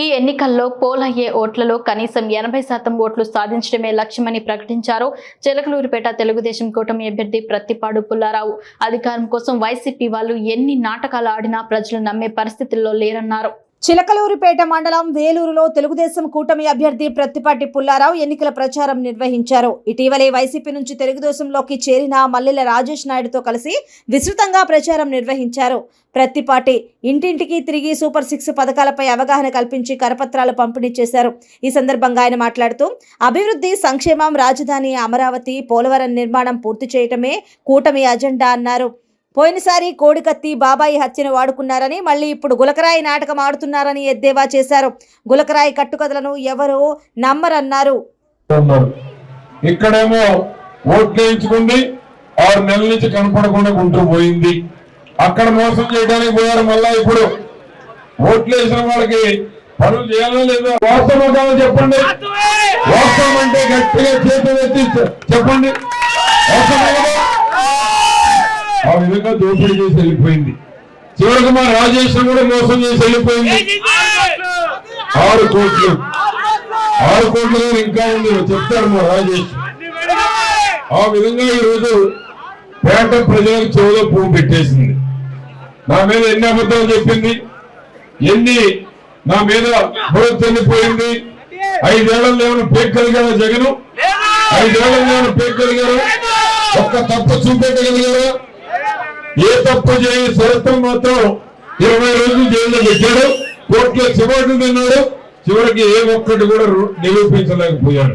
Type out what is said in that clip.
ఈ ఎన్నికల్లో పోల్ అయ్యే ఓట్లలో కనీసం ఎనభై శాతం ఓట్లు సాధించడమే లక్ష్యమని ప్రకటించారు చిలకలూరిపేట తెలుగుదేశం కూటమి అభ్యర్థి ప్రత్తిపాడు పుల్లారావు. అధికారం కోసం వైసీపీ వాళ్ళు ఎన్ని నాటకాలు ఆడినా ప్రజలు నమ్మే పరిస్థితుల్లో లేరన్నారు. చిలకలూరిపేట మండలం వేలూరులో తెలుగుదేశం కూటమి అభ్యర్థి ప్రత్తిపాటి పుల్లారావు ఎన్నికల ప్రచారం నిర్వహించారు. ఇటీవలే వైసీపీ నుంచి తెలుగుదేశంలోకి చేరిన మల్లెల రాజేష్ నాయుడుతో కలిసి విస్తృతంగా ప్రచారం నిర్వహించారు. ప్రత్తిపాటి ఇంటింటికి తిరిగి సూపర్ సిక్స్ పథకాలపై అవగాహన కల్పించి కరపత్రాలు పంపిణీ చేశారు. ఈ సందర్భంగా ఆయన మాట్లాడుతూ అభివృద్ధి సంక్షేమం రాజధాని అమరావతి పోలవరం నిర్మాణం పూర్తి చేయటమే కూటమి అజెండా అన్నారు. పోయినసారి కోడికత్తి బాబాయి హత్యను వాడుకున్నారని మళ్ళీ ఇప్పుడు గులకరాయి నాటకం ఆడుతున్నారని ఎద్దేవా చేశారు. గులకరాయి కట్టుకథలను ఎవరూ నమ్మరన్నారు. ఇక్కడేమో ఓట్లు వేయించుకుంది ఆరు నెలల నుంచి కనపడకుండా గుంటూ పోయింది. అక్కడ మోసం చేయడానికి పోయారు మళ్ళా ఇప్పుడు ఓట్లు వేసిన వాళ్ళకి పనులు చేయాలో లేదో వాస్తవం చెప్పండి. వాస్తవం అంటే గట్టిగా చేతులు చెప్పండి. విధంగా దోపిడీ చేసి వెళ్ళిపోయింది. చివరికి మా రాజేష్ కూడా మోసం చేసి వెళ్ళిపోయింది. ఆరు కోట్లు. ఆరు కోట్ల ఇంకా ఉంది చెప్తారు మా రాజేష్. ఆ విధంగా ఈ రోజు పేట ప్రజలకు చెవులో పువ్వు పెట్టేసింది. నా మీద ఎన్ని అబద్ధాలు చెప్పింది? ఎన్ని నా మీద బురద చల్లిపోయింది? ఐదేళ్ళలో ఏమైనా పేక్కలిగారా జగను? ఐదేళ్ళలో ఏమైనా పేక్కలిగారు ఒక్క తప్పు చూపెట్టగలిగారా? ఏ తప్పు చేయని సరత్వం మాత్రం ఇరవై రోజులు జైల్లో పెట్టాడు. కోర్టులో చివరికి తిన్నాడు చివరికి ఏ ఒక్కటి కూడా నిరూపించలేకపోయాడు.